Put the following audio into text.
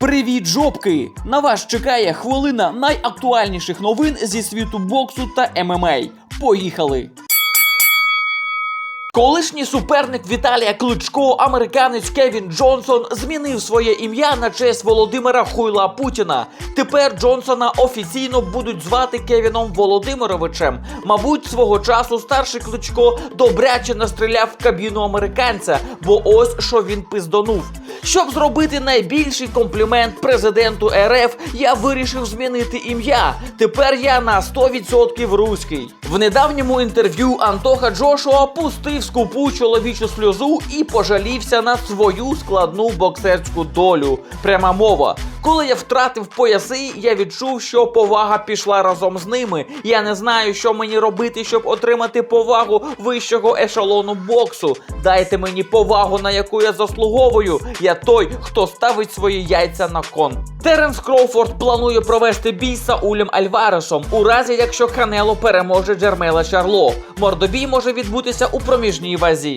Привіт, жопки! На вас чекає хвилина найактуальніших новин зі світу боксу та ММА. Поїхали! Колишній суперник Віталія Кличко, американець Кевін Джонсон, змінив своє ім'я на честь Володимира Хуйла Путіна. Тепер Джонсона офіційно будуть звати Кевіном Володимировичем. Мабуть, свого часу старший Кличко добряче настріляв в кабіну американця, бо ось що він пизданув. Щоб зробити найбільший комплімент президенту РФ, я вирішив змінити ім'я. Тепер я на 100% руський. В недавньому інтерв'ю Антоха Джошуа пустив скупу чоловічу сльозу і пожалівся на свою складну боксерську долю. Пряма мова. Коли я втратив пояси, я відчув, що повага пішла разом з ними. Я не знаю, що мені робити, щоб отримати повагу вищого ешелону боксу. Дайте мені повагу, на яку я заслуговую. Я той, хто ставить свої яйця на кон. Теренс Кроуфорд планує провести бій з Саулем Альваресом у разі, якщо Канело переможе Джермела Чарло. Мордобій може відбутися у проміжній вазі.